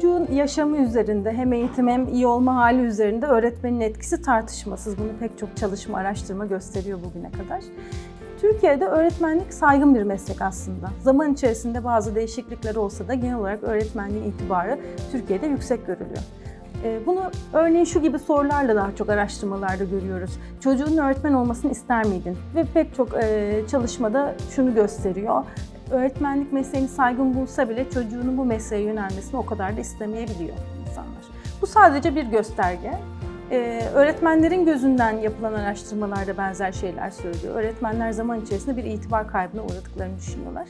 Çocuğun yaşamı üzerinde hem eğitim hem iyi olma hali üzerinde öğretmenin etkisi tartışmasız. Bunu pek çok çalışma, araştırma gösteriyor bugüne kadar. Türkiye'de öğretmenlik saygın bir meslek aslında. Zaman içerisinde bazı değişiklikler olsa da genel olarak öğretmenliğin itibarı Türkiye'de yüksek görülüyor. Ee, Bunu örneğin şu gibi sorularla daha çok araştırmalarda görüyoruz. Çocuğun öğretmen olmasını ister miydin? Ve pek çok e, çalışmada şunu gösteriyor. Öğretmenlik mesleğini saygın bulsa bile çocuğunun bu mesleğe yönelmesini o kadar da istemeyebiliyor insanlar. Bu sadece bir gösterge. Ee, öğretmenlerin gözünden yapılan araştırmalarda benzer şeyler söylüyor. Öğretmenler zaman içerisinde bir itibar kaybına uğradıklarını düşünüyorlar.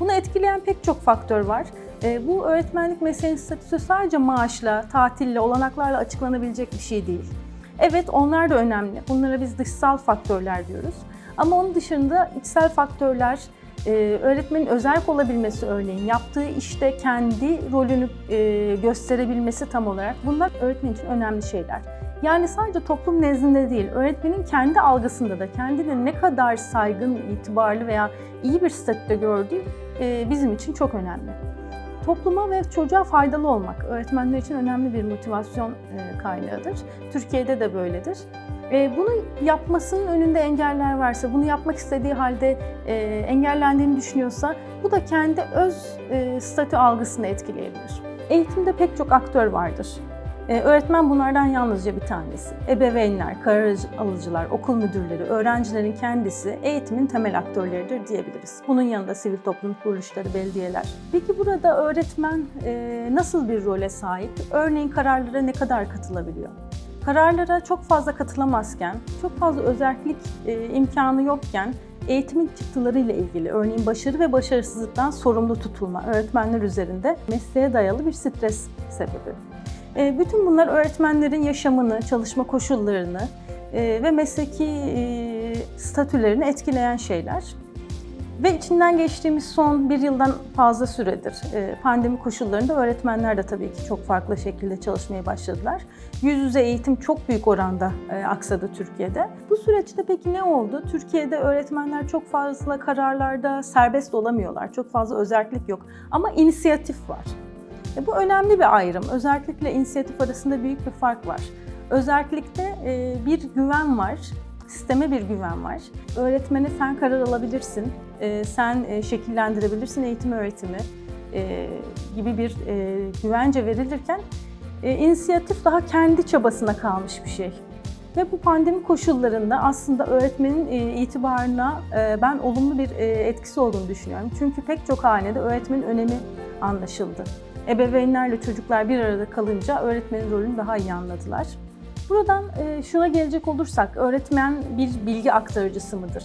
Bunu etkileyen pek çok faktör var. Ee, bu öğretmenlik mesleğinin statüsü sadece maaşla, tatille, olanaklarla açıklanabilecek bir şey değil. Evet onlar da önemli. Bunlara biz dışsal faktörler diyoruz. Ama onun dışında içsel faktörler, e, öğretmenin özerk olabilmesi örneğin, yaptığı işte kendi rolünü e, gösterebilmesi tam olarak bunlar öğretmen için önemli şeyler. Yani sadece toplum nezdinde değil, öğretmenin kendi algısında da kendini ne kadar saygın, itibarlı veya iyi bir statüde gördüğü e, bizim için çok önemli. Topluma ve çocuğa faydalı olmak öğretmenler için önemli bir motivasyon e, kaynağıdır. Türkiye'de de böyledir. E, Bunu yapmasının önünde engeller varsa, bunu yapmak istediği halde e, engellendiğini düşünüyorsa bu da kendi öz e, statü algısını etkileyebilir. Eğitimde pek çok aktör vardır. E, Öğretmen bunlardan yalnızca bir tanesi. Ebeveynler, karar alıcılar, okul müdürleri, öğrencilerin kendisi eğitimin temel aktörleridir diyebiliriz. Bunun yanında sivil toplum kuruluşları, belediyeler. Peki burada öğretmen e, nasıl bir role sahip? Örneğin kararlara ne kadar katılabiliyor? Kararlara çok fazla katılamazken, çok fazla özellik e, imkanı yokken eğitimin çıktılarıyla ilgili, örneğin başarı ve başarısızlıktan sorumlu tutulma öğretmenler üzerinde mesleğe dayalı bir stres sebebi. E, Bütün bunlar öğretmenlerin yaşamını, çalışma koşullarını e, ve mesleki e, statülerini etkileyen şeyler. Ve içinden geçtiğimiz son bir yıldan fazla süredir e, pandemi koşullarında öğretmenler de tabii ki çok farklı şekilde çalışmaya başladılar. Yüz yüze eğitim çok büyük oranda e, aksadı Türkiye'de. Bu süreçte peki ne oldu? Türkiye'de öğretmenler çok fazla kararlarda serbest olamıyorlar. Çok fazla özellik yok. Ama inisiyatif var. E, bu önemli bir ayrım. Özellikle inisiyatif arasında büyük bir fark var. Özellikle bir güven var, sisteme bir güven var. Öğretmene sen karar alabilirsin, e, sen e, şekillendirebilirsin eğitim öğretimi e, gibi bir güvence verilirken inisiyatif daha kendi çabasına kalmış bir şey. Ve bu pandemi koşullarında aslında öğretmenin itibarına ben olumlu bir etkisi olduğunu düşünüyorum. Çünkü pek çok hanede öğretmenin önemi anlaşıldı. Ebeveynlerle çocuklar bir arada kalınca öğretmenin rolünü daha iyi anladılar. Buradan e, şuna gelecek olursak, öğretmen bir bilgi aktarıcısı mıdır?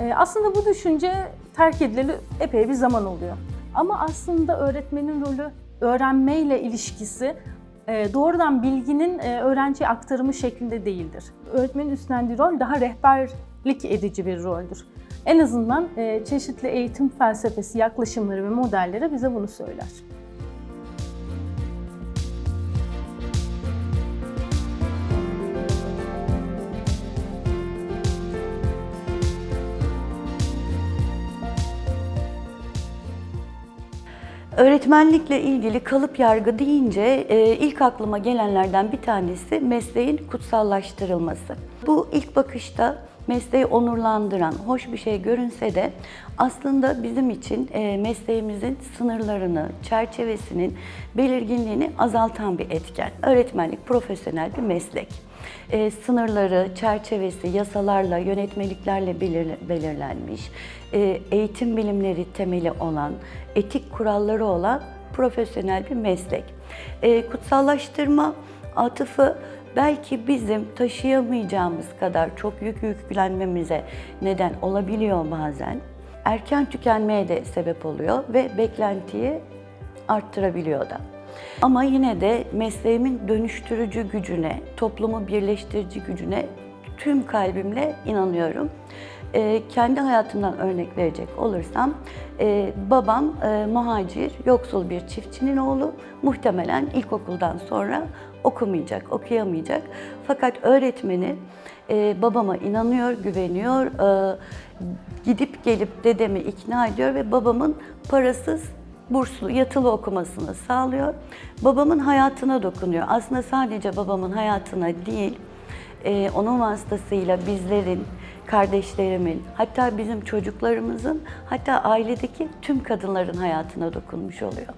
E, aslında bu düşünce terk edileli epey bir zaman oluyor. Ama aslında öğretmenin rolü öğrenmeyle ilişkisi e, doğrudan bilginin öğrenciye aktarımı şeklinde değildir. Öğretmenin üstlendiği rol daha rehberlik edici bir roldür. En azından çeşitli eğitim felsefesi, yaklaşımları ve modelleri bize bunu söyler. Öğretmenlikle ilgili kalıp yargı deyince e, ilk aklıma gelenlerden bir tanesi mesleğin kutsallaştırılması. Bu ilk bakışta mesleği onurlandıran, hoş bir şey görünse de aslında bizim için e, mesleğimizin sınırlarını, çerçevesinin belirginliğini azaltan bir etken. Öğretmenlik profesyonel bir meslek. E, sınırları, çerçevesi yasalarla, yönetmeliklerle belir- belirlenmiş, e, eğitim bilimleri temeli olan, etik kuralları olan profesyonel bir meslek. E, kutsallaştırma atıfı belki bizim taşıyamayacağımız kadar çok yük yüklenmemize neden olabiliyor bazen. erken tükenmeye de sebep oluyor ve beklentiyi arttırabiliyor da. Ama yine de mesleğimin dönüştürücü gücüne, toplumu birleştirici gücüne tüm kalbimle inanıyorum. Ee, kendi hayatımdan örnek verecek olursam, e, babam e, muhacir, yoksul bir çiftçinin oğlu. Muhtemelen ilkokuldan sonra okumayacak, okuyamayacak. Fakat öğretmeni e, babama inanıyor, güveniyor, e, gidip gelip dedemi ikna ediyor ve babamın parasız burslu, yatılı okumasını sağlıyor. Babamın hayatına dokunuyor. Aslında sadece babamın hayatına değil, e, onun vasıtasıyla bizlerin, kardeşlerimin, hatta bizim çocuklarımızın, hatta ailedeki tüm kadınların hayatına dokunmuş oluyor.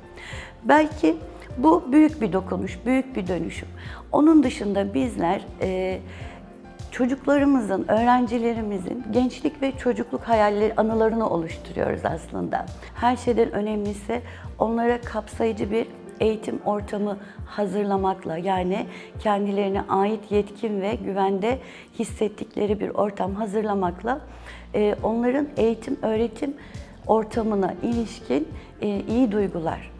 Belki bu büyük bir dokunuş, büyük bir dönüşüm. Onun dışında bizler e, çocuklarımızın, öğrencilerimizin gençlik ve çocukluk hayalleri, anılarını oluşturuyoruz aslında. Her şeyden önemlisi onlara kapsayıcı bir eğitim ortamı hazırlamakla yani kendilerine ait yetkin ve güvende hissettikleri bir ortam hazırlamakla e, onların eğitim öğretim ortamına ilişkin e, iyi duygular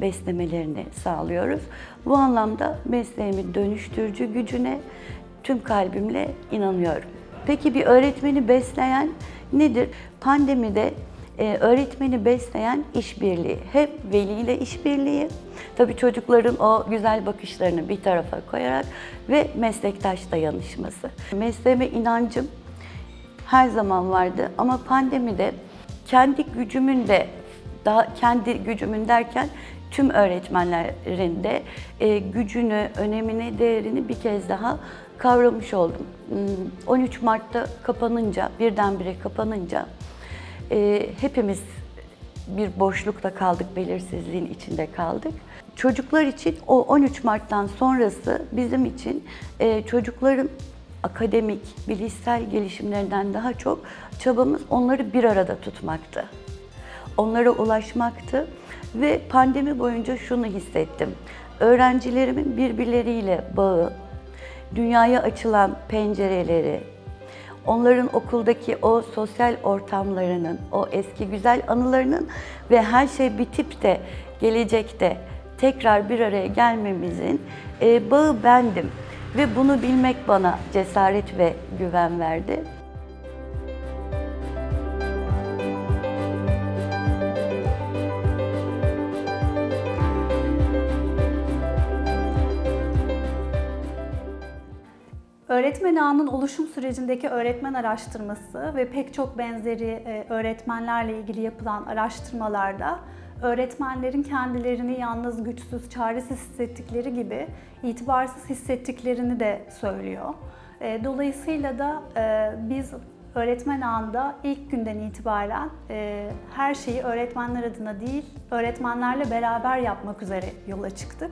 beslemelerini sağlıyoruz. Bu anlamda mesleğimin dönüştürücü gücüne tüm kalbimle inanıyorum. Peki bir öğretmeni besleyen nedir? Pandemide e, öğretmeni besleyen işbirliği. Hep veliyle işbirliği. Tabii çocukların o güzel bakışlarını bir tarafa koyarak ve meslektaş dayanışması. Mesleğime inancım her zaman vardı ama pandemide kendi gücümün de daha kendi gücümün derken tüm öğretmenlerin de e, gücünü, önemini, değerini bir kez daha kavramış oldum. Hmm, 13 Mart'ta kapanınca, birdenbire kapanınca e, hepimiz bir boşlukta kaldık, belirsizliğin içinde kaldık. Çocuklar için o 13 Mart'tan sonrası bizim için e, çocukların akademik, bilişsel gelişimlerinden daha çok çabamız onları bir arada tutmaktı. Onlara ulaşmaktı ve pandemi boyunca şunu hissettim. Öğrencilerimin birbirleriyle bağı, dünyaya açılan pencereleri, onların okuldaki o sosyal ortamlarının, o eski güzel anılarının ve her şey bitip de gelecekte tekrar bir araya gelmemizin e, bağı bendim ve bunu bilmek bana cesaret ve güven verdi. Öğretmen ağının oluşum sürecindeki öğretmen araştırması ve pek çok benzeri e, öğretmenlerle ilgili yapılan araştırmalarda öğretmenlerin kendilerini yalnız, güçsüz, çaresiz hissettikleri gibi itibarsız hissettiklerini de söylüyor. E, Dolayısıyla da e, biz öğretmen ağında ilk günden itibaren her şeyi öğretmenler adına değil, öğretmenlerle beraber yapmak üzere yola çıktık.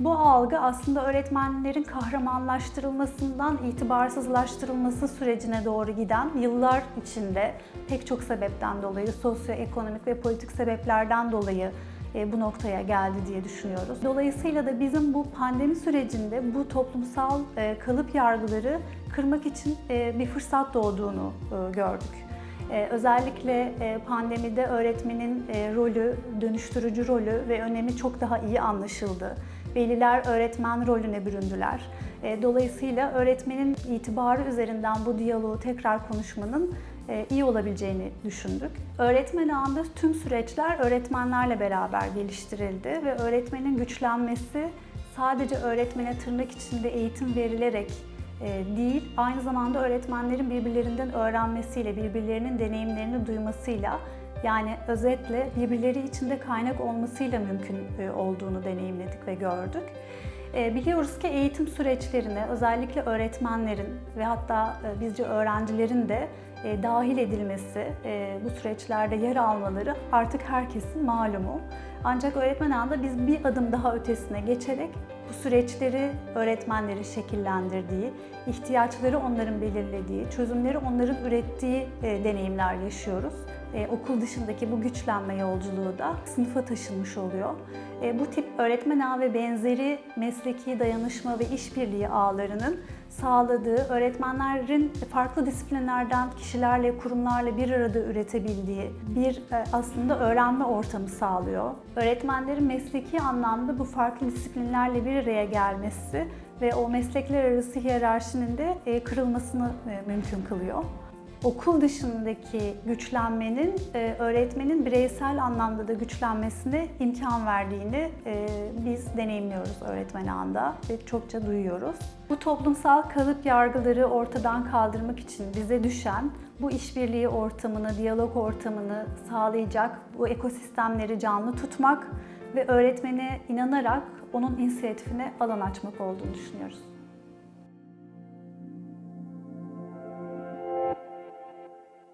Bu algı aslında öğretmenlerin kahramanlaştırılmasından itibarsızlaştırılması sürecine doğru giden yıllar içinde pek çok sebepten dolayı, sosyoekonomik ve politik sebeplerden dolayı e, bu noktaya geldi diye düşünüyoruz. Dolayısıyla da bizim bu pandemi sürecinde bu toplumsal e, kalıp yargıları kırmak için e, bir fırsat doğduğunu gördük. Özellikle pandemide öğretmenin rolü, dönüştürücü rolü ve önemi çok daha iyi anlaşıldı. Veliler öğretmen rolüne büründüler. E, Dolayısıyla öğretmenin itibarı üzerinden bu diyaloğu tekrar konuşmanın e, iyi olabileceğini düşündük. Öğretmen ağında tüm süreçler öğretmenlerle beraber geliştirildi ve öğretmenin güçlenmesi sadece öğretmene tırnak içinde eğitim verilerek e, değil, aynı zamanda öğretmenlerin birbirlerinden öğrenmesiyle, birbirlerinin deneyimlerini duymasıyla yani özetle birbirleri içinde kaynak olmasıyla mümkün e, olduğunu deneyimledik ve gördük. E, Biliyoruz ki eğitim süreçlerine özellikle öğretmenlerin ve hatta e, bizce öğrencilerin de dahil edilmesi, bu süreçlerde yer almaları artık herkesin malumu. Ancak öğretmen ağında biz bir adım daha ötesine geçerek bu süreçleri öğretmenlerin şekillendirdiği, ihtiyaçları onların belirlediği, çözümleri onların ürettiği deneyimler yaşıyoruz. E, okul dışındaki bu güçlenme yolculuğu da sınıfa taşınmış oluyor. E, bu tip öğretmen ağı ve benzeri mesleki dayanışma ve işbirliği ağlarının sağladığı öğretmenlerin farklı disiplinlerden kişilerle, kurumlarla bir arada üretebildiği bir e, aslında öğrenme ortamı sağlıyor. Öğretmenlerin mesleki anlamda bu farklı disiplinlerle bir araya gelmesi ve o meslekler arası hiyerarşinin de e, kırılmasını e, mümkün kılıyor. Okul dışındaki güçlenmenin e, öğretmenin bireysel anlamda da güçlenmesine imkan verdiğini e, biz deneyimliyoruz öğretmen ağında ve çokça duyuyoruz. Bu toplumsal kalıp yargıları ortadan kaldırmak için bize düşen bu işbirliği ortamını, diyalog ortamını sağlayacak bu ekosistemleri canlı tutmak ve öğretmene inanarak onun inisiyatifine alan açmak olduğunu düşünüyoruz.